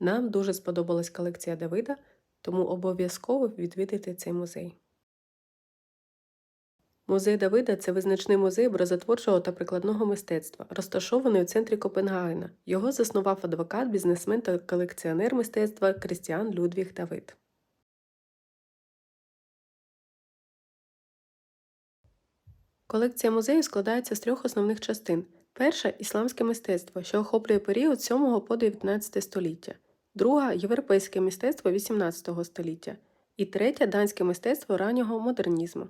Нам дуже сподобалась колекція Давида, тому обов'язково відвідайте цей музей. Музей Давида це визначний музей образотворчого та прикладного мистецтва, розташований у центрі Копенгагена. Його заснував адвокат, бізнесмен та колекціонер мистецтва Крістіан Людвіг Давид. Колекція музею складається з трьох основних частин. Перша ісламське мистецтво, що охоплює період 7 по 19 століття, друга європейське мистецтво 18 століття і третя данське мистецтво раннього модернізму.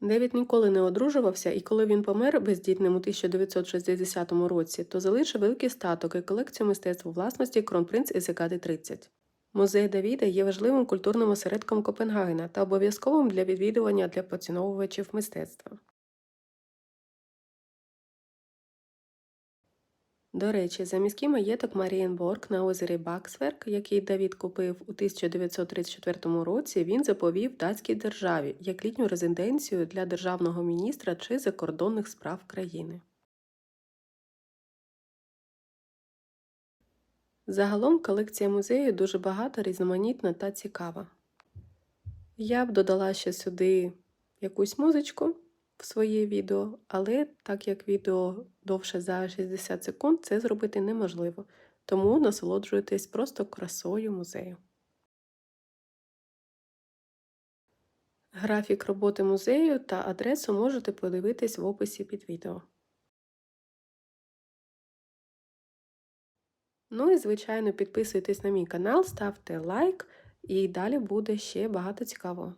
Девід ніколи не одружувався, і коли він помер бездітним у 1960 році, то залишив великий статок і колекцію мистецтв у власності кронпринц Ізекади 30. Музей Давіда є важливим культурним осередком Копенгагена та обов'язковим для відвідування для поціновувачів мистецтва. До речі, за міський маєток Марієнборг на озері Баксверк, який Давід купив у 1934 році, він заповів датській державі як літню резиденцію для державного міністра чи закордонних справ країни. Загалом колекція музею дуже багата, різноманітна та цікава. Я б додала ще сюди якусь музичку в своє відео, але так як відео довше за 60 секунд, це зробити неможливо. Тому насолоджуйтесь просто красою музею. Графік роботи музею та адресу можете подивитись в описі під відео. Ну і, звичайно, підписуйтесь на мій канал, ставте лайк, і далі буде ще багато цікавого.